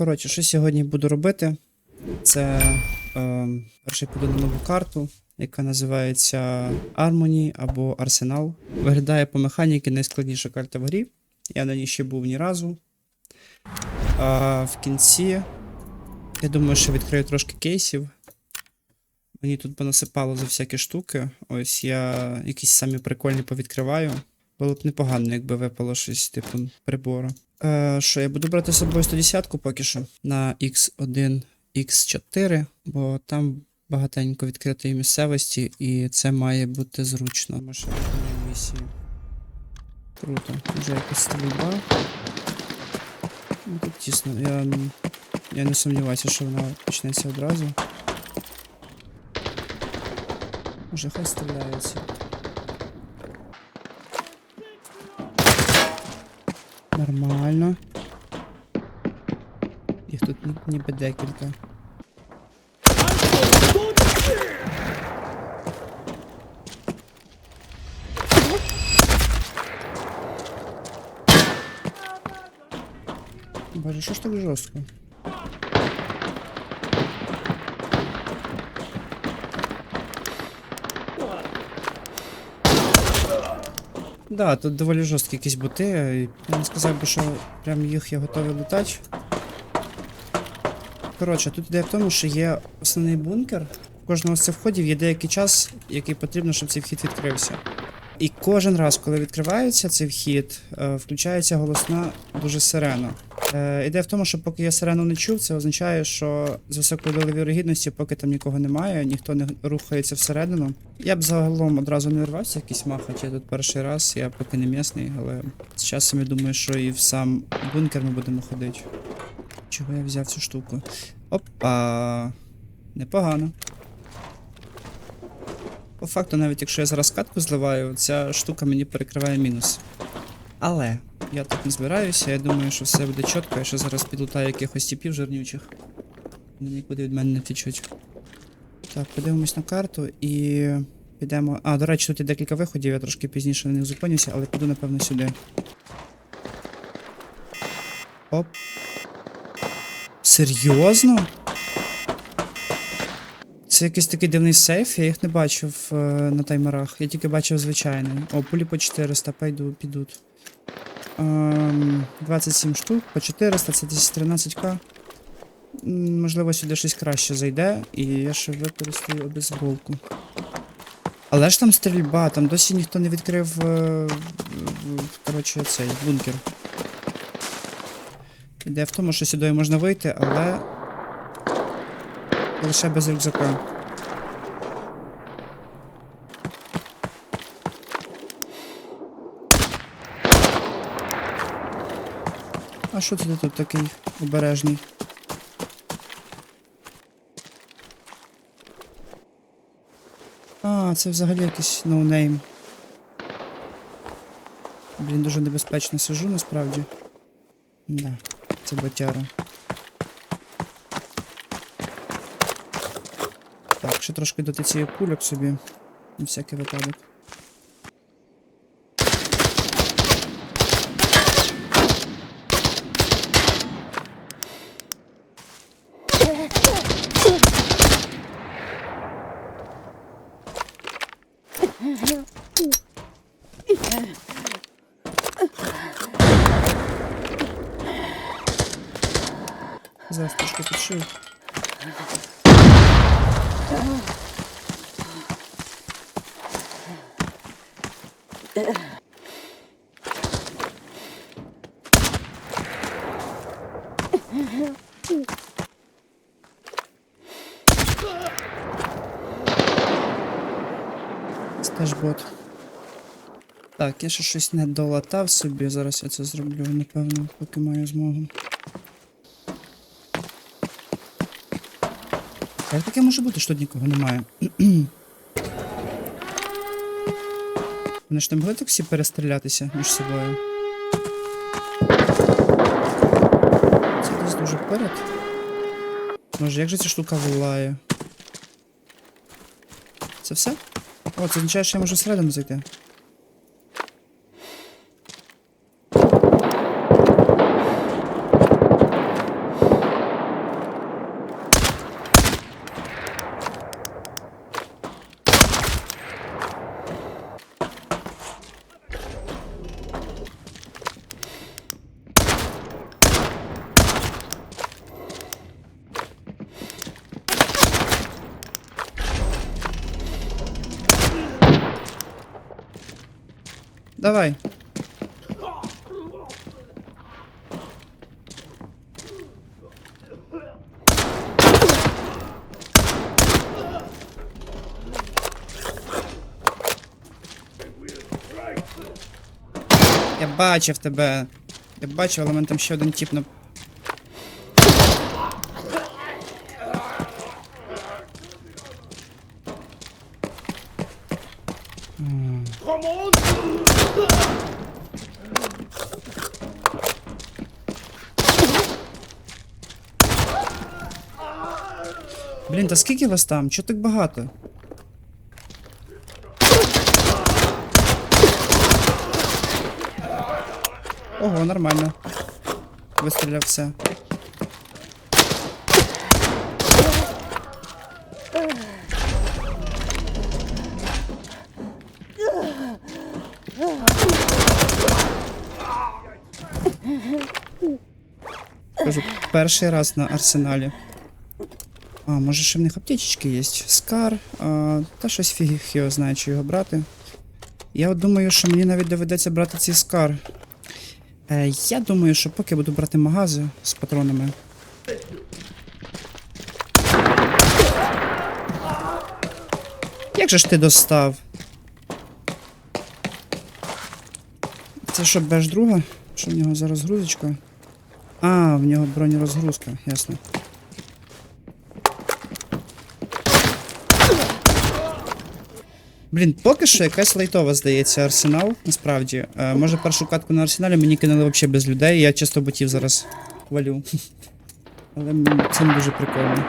Коротше, що сьогодні буду робити? Це е, перший піду на нову карту, яка називається Harmony або Арсенал. Виглядає по механіки найскладніша карта в грі. Я на ній ще був ні разу. А в кінці. Я думаю, що відкрию трошки кейсів. Мені тут понасипало за всякі штуки. Ось я якісь самі прикольні повідкриваю. Було б непогано, якби випало щось типу прибору. Е, що, я буду брати з собою 110 поки що на X1, X4, бо там багатенько відкритої місцевості, і це має бути зручно. Круто. Вже якась стрільба. Ну, тут тісно. Я, я не сумніваюся, що вона почнеться одразу. Може, хай стріляється. Нормально. Їх тут ні- ніби декілька. Боже, що ж так жорстко? Да, тут доволі жорсткі якісь боти. Я не сказав би, що прям їх я готовий летати. Коротше, тут ідея в тому, що є основний бункер. У кожного з цих входів є деякий час, який потрібно, щоб цей вхід відкрився. І кожен раз, коли відкривається цей вхід, е, включається голосна дуже сирена. Е, Ідея в тому, що поки я сирену не чув, це означає, що з високою долею вірогідності, поки там нікого немає, ніхто не рухається всередину. Я б загалом одразу не рвався якийсь махать, я тут перший раз, я поки не місний, але з часом я думаю, що і в сам бункер ми будемо ходити. Чого я взяв цю штуку? Опа! Непогано. По факту, навіть якщо я зараз катку зливаю, ця штука мені перекриває мінус. Але я так не збираюся, я думаю, що все буде чітко, я ще зараз підлутаю якихось типів жирнючих. Вони нікуди від мене не втічуть. Так, подивимось на карту і підемо. А, до речі, тут є декілька виходів, я трошки пізніше на них зупинюся, але піду, напевно, сюди. Оп. Серйозно? Це якийсь такий дивний сейф, я їх не бачив е, на таймерах. Я тільки бачив звичайний. О, пулі по 400, пойду, підуть. Ем, 27 штук, по 400, це десь 13к. Можливо, сюди щось краще зайде, і я ще використаю обезголку. Але ж там стрільба, там досі ніхто не відкрив. е, коротше, цей бункер. Ідея в тому, що сюди можна вийти, але. Лише без рюкзака. А що це ти тут такий обережний? А, це взагалі якийсь ноунейм. Блін, дуже небезпечно сижу насправді. Да, це ботяра. ще трошки доти цієї пульок собі. На всякий випадок. Зараз трошки підшив. Це теж бот. Так, я ще щось не долатав собі, зараз я це зроблю, напевно, поки маю змогу. Як таке може бути, що нікого немає? Вони ж не могли так всі перестрілятися між собою. Це десь дуже вперед. Може, як же ця штука волає? Це все? О, це означає, що я можу всередину зайти. Давай. Я бачив тебе. Я бачив, але мене там ще один тип на. Блін, та скільки вас там? Чого так багато? Ого, нормально. Вистріляв все. Кажу, перший раз на арсеналі. А, може ще в них аптечечки є. Скар, а, та щось фіг його знає, чи його брати. Я от думаю, що мені навіть доведеться брати цей скар. Е, я думаю, що поки буду брати магази з патронами. Як же ж ти достав? Це що, беш друга? Що в нього за розгрузочка? А, в нього бронерозгрузка, ясно. Блін, поки що якась лайтова, здається, арсенал, насправді. Е, може першу катку на арсеналі мені кинули взагалі без людей, я чисто ботів зараз валю. Але це не дуже прикольно.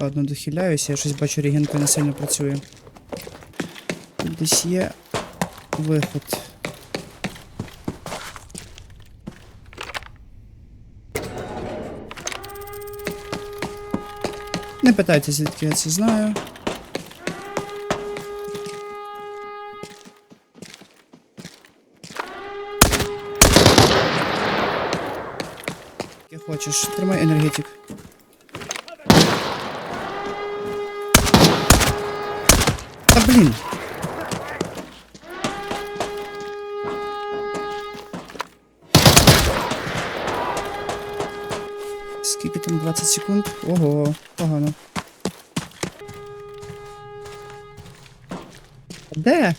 Ладно, дохиляюся, я щось бачу, регенка не сильно працює. Десь є виход. Не питайте, звідки я це знаю. Як хочеш, тримай енергетик. Та блін. Скільки там 20 секунд? Ого, погано. Де?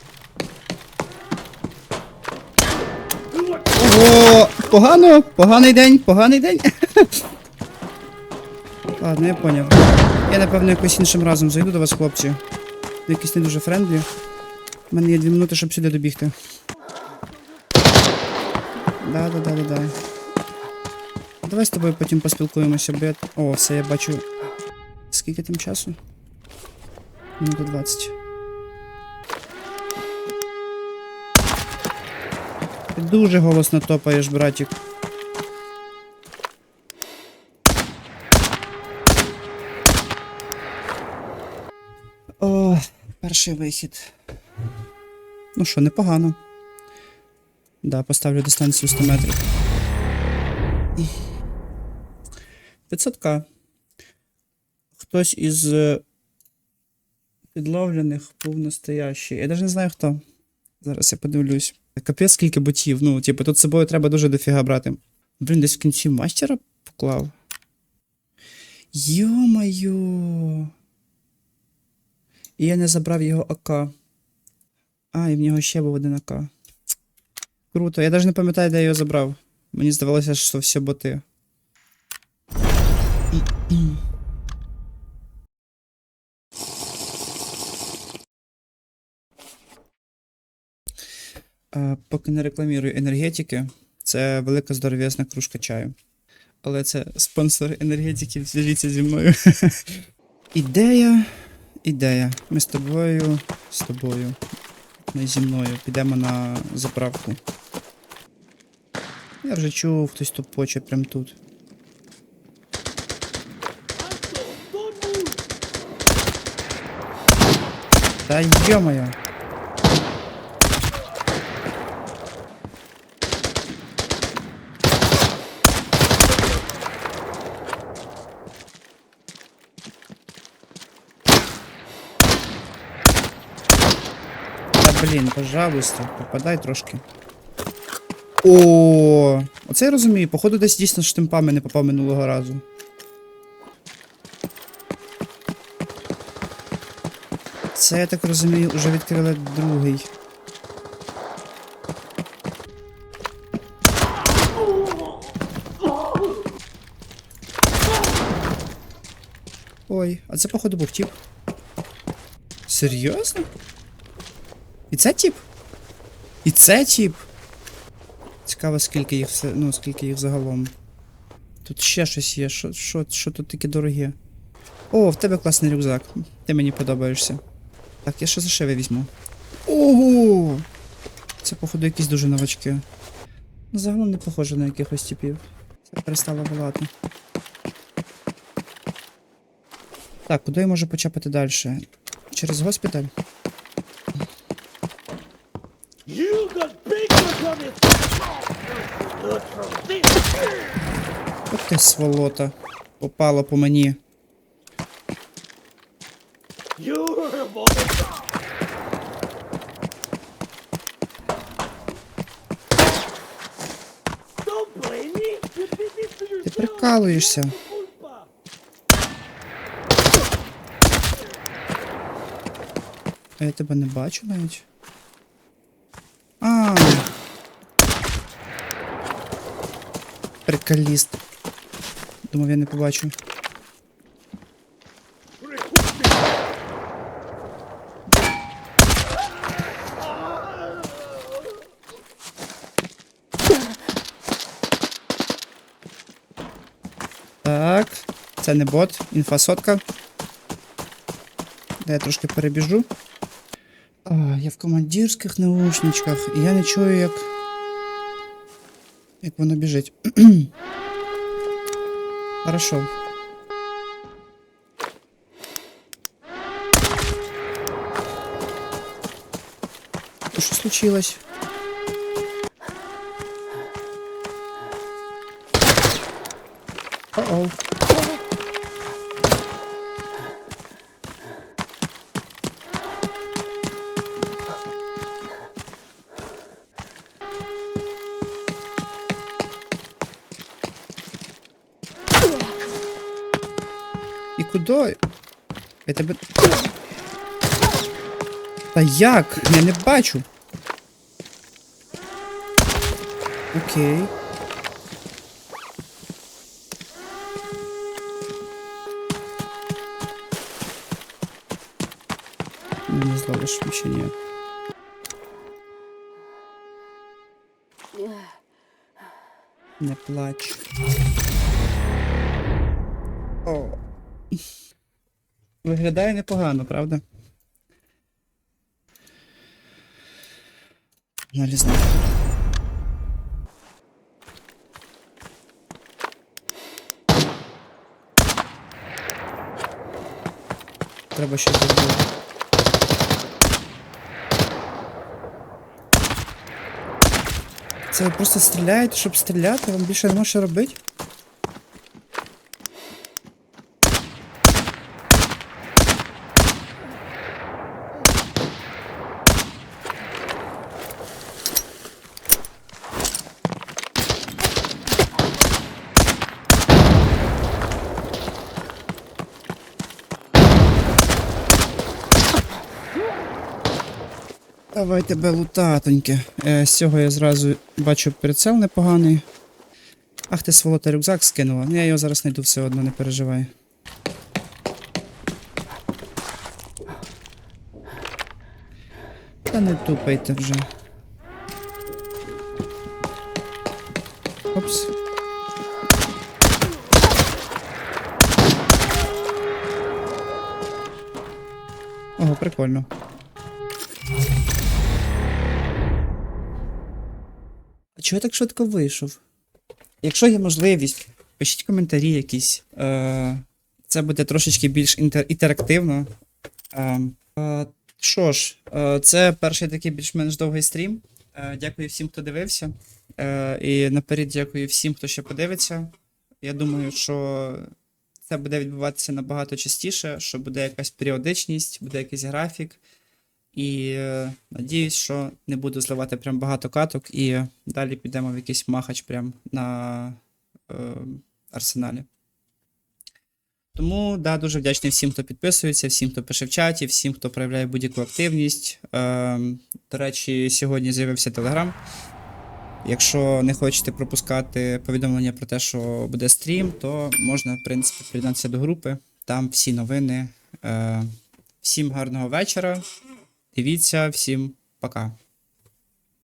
Ого! Погано! Поганий день, поганий день. Ладно, я поняв. Я напевно якось іншим разом зайду до вас, хлопці. Якісь не дуже френдлі. У мене є дві минути, щоб сюди добігти. Да, да, да, да, да. Давай з тобою потім поспілкуємося, бо я. О, все, я бачу. Скільки там часу? Минута 20. Ти дуже голосно топаєш, братик. О, перший вихід. Ну що, непогано. Да, поставлю дистанцію 100 метрів. 500к. Хтось із е, підловлених був настоящий. Я навіть не знаю хто. Зараз я подивлюсь. Капець скільки ботів. Ну, типу, тут з собою треба дуже дофіга брати. Блін, десь в кінці мастера поклав. Йо-моє. І я не забрав його АК. А, і в нього ще був один АК. Круто. Я навіть не пам'ятаю, де я його забрав. Мені здавалося, що все боти. Е, Поки не рекламірую енергетики, це велика здоров'язна кружка чаю. Але це спонсор енергетиків, зв'яжіться зі мною. Ідея. Ідея. Ми з тобою. З тобою. Ми зі мною. Підемо на заправку. Я вже чув, хтось тупоче прям тут. Йо-моє. Та Блін, пожалуйста, попадай трошки. О, оце я розумію. Походу десь дійсно штимпами не попав минулого разу. Це, я так розумію, вже відкрили другий. Ой, а це походу був тіп. Серйозно? І це тіп? І це тіп? Цікаво, скільки їх все. Ну, скільки їх загалом. Тут ще щось є. Що, що, що тут таке дороге? О, в тебе класний рюкзак. Ти мені подобаєшся. Так, я ще за шеви візьму. Ого! Це, походу, якісь дуже новачки. Ну, загалом не похоже на якихось типів. Це перестало волати. Так, куди я можу почапати далі? Через госпіталь? От ти сволота. Попало по мені. Ти прикалуєшся. Culpa. А я тебе не бачу навіть. А. Приколіст. Думав, я не побачу. це не бот, інфосотка. Де я трошки перебіжу. А, я в командирських наушничках, і я не чую, як. Як воно біжить. Хорошо. То що случилось? О-оу. Куди? Я тебе. Та як? Я не бачу. Окей. Не зловиш ще ні. Не плач. О. Виглядає непогано, правда? Налізно. Треба щось зробити. Це ви просто стріляєте, щоб стріляти, вам більше нема що робити? Давай тебе лутатоньке. Е, з цього я зразу бачу прицел непоганий. Ах ти сволота рюкзак скинула. Ну, Я його зараз знайду все одно, не переживай. Та не тупайте вже. Опс. Ого, прикольно. Чого я так швидко вийшов? Якщо є можливість, пишіть коментарі якісь. Е, це буде трошечки більш інтер- інтерактивно. Е, е, що ж, е, це перший такий більш-менш довгий стрім. Е, дякую всім, хто дивився. Е, і наперед дякую всім, хто ще подивиться. Я думаю, що це буде відбуватися набагато частіше, що буде якась періодичність, буде якийсь графік. І е, надіюсь, що не буду зливати прям багато каток, і далі підемо в якийсь махач прям на е, арсеналі. Тому да, дуже вдячний всім, хто підписується, всім, хто пише в чаті, всім, хто проявляє будь-яку активність. Е, до речі, сьогодні з'явився Телеграм. Якщо не хочете пропускати повідомлення про те, що буде стрім, то можна, в принципі, приєднатися до групи. Там всі новини. Е, всім гарного вечора. Дивіться, всім пока.